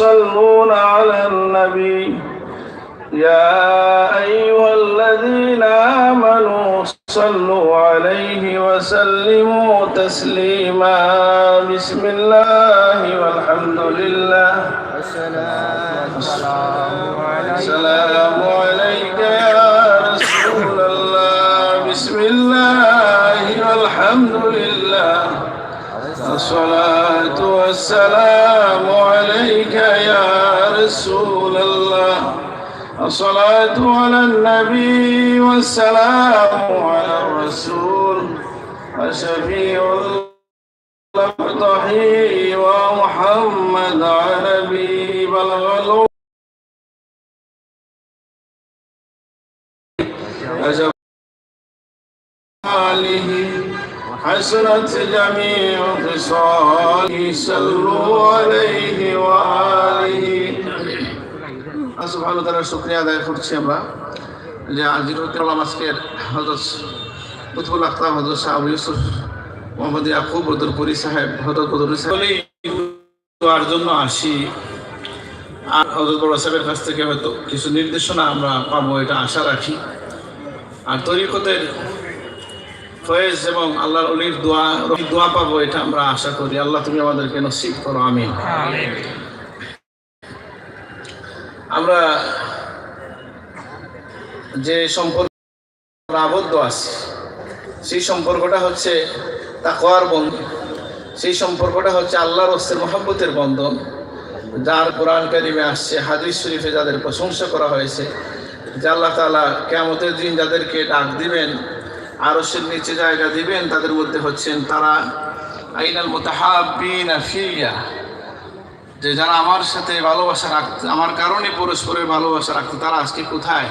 يصلون على النبي يا أيها الذين آمنوا صلوا عليه وسلموا تسليما. بسم الله والحمد لله. السلام عليك يا رسول الله. بسم الله والحمد لله. الصلاة والسلام عليك رسول الله. الصلاة على النبي والسلام على الرسول. وشفيع الأبطحي ومحمد عربي بلغ آله حسنت جميع خصاله صلوا عليه وآله শুকরিয়া আদায় করছি আমরা। যে আজকের লুৎফুল হযরত শাহ আবু ইউসুফ মোহাম্মদ ইয়াকুব সাহেব সাহেব। জন্য আসি। আর হযরত বড় সাহেবের কাছ থেকে হয়তো কিছু নির্দেশনা আমরা পাবো এটা আশা রাখি। আর তরিকতের ফয়েজ এবং আল্লাহর অলির দোয়া দোয়া পাবো এটা আমরা আশা করি। আল্লাহ তুমি আমাদেরকে নসিব করো আমি আমরা যে সম্পর্ক আবদ্ধ আছি, সেই সম্পর্কটা হচ্ছে তাকওয়ার বন্ধন। সেই সম্পর্কটা হচ্ছে আল্লাহর রস্তের মহাব্বতের বন্ধন, যার কোরআন কারিমে আসছে, হাদিস শরীফে যাদের প্রশংসা করা হয়েছে, যে আল্লাহ তালা কেমতের দিন যাদেরকে ডাক দিবেন আরসের নিচে জায়গা দিবেন, তাদের মধ্যে হচ্ছেন তারা আইনাল মোতাহাবিন ফিয়া। যে যারা আমার সাথে ভালোবাসা রাখতে আমার কারণে পরস্পরের ভালোবাসা রাখতে তারা আজকে কোথায়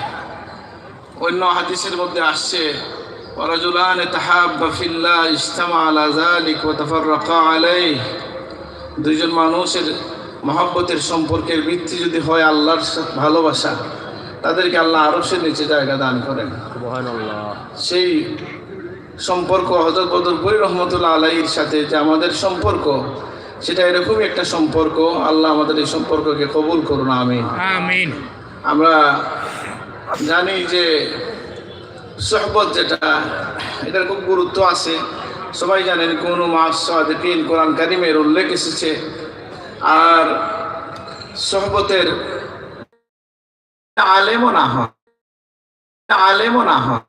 অন্য হাদিসের মধ্যে আসছে ورجلان تحابا في الله اجتمع على ذلك وتفرقا عليه দুইজন মানুষের মহব্বতের সম্পর্কের ভিত্তি যদি হয় আল্লাহর সাথে ভালোবাসা তাদেরকে আল্লাহ আরশের নিচে জায়গা দান করেন সেই সম্পর্ক হজরত বদরপুরি রহমতুল্লাহ আলাইর সাথে যে আমাদের সম্পর্ক সেটা এরকমই একটা সম্পর্ক। আল্লাহ আমাদের এই সম্পর্ককে কবুল করুন আমি আমিন। আমরা জানি যে সহবত যেটা এটার খুব গুরুত্ব আছে। সবাই জানেন কোন মাসিন কোরআন কারিমের উল্লেখ এসেছে। আর সহবতের আলেমও না হয়। আলেমও না হয়।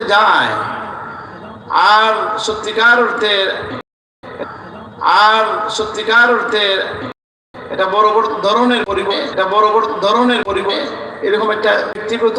যায়। আর সত্যিকার অর্থে, আর সত্যিকার অর্থে এটা বড় বড় ধরনের পরিবেশ, এটা বড় বড় ধরনের পরিবেশ, এরকম একটা ব্যক্তিগত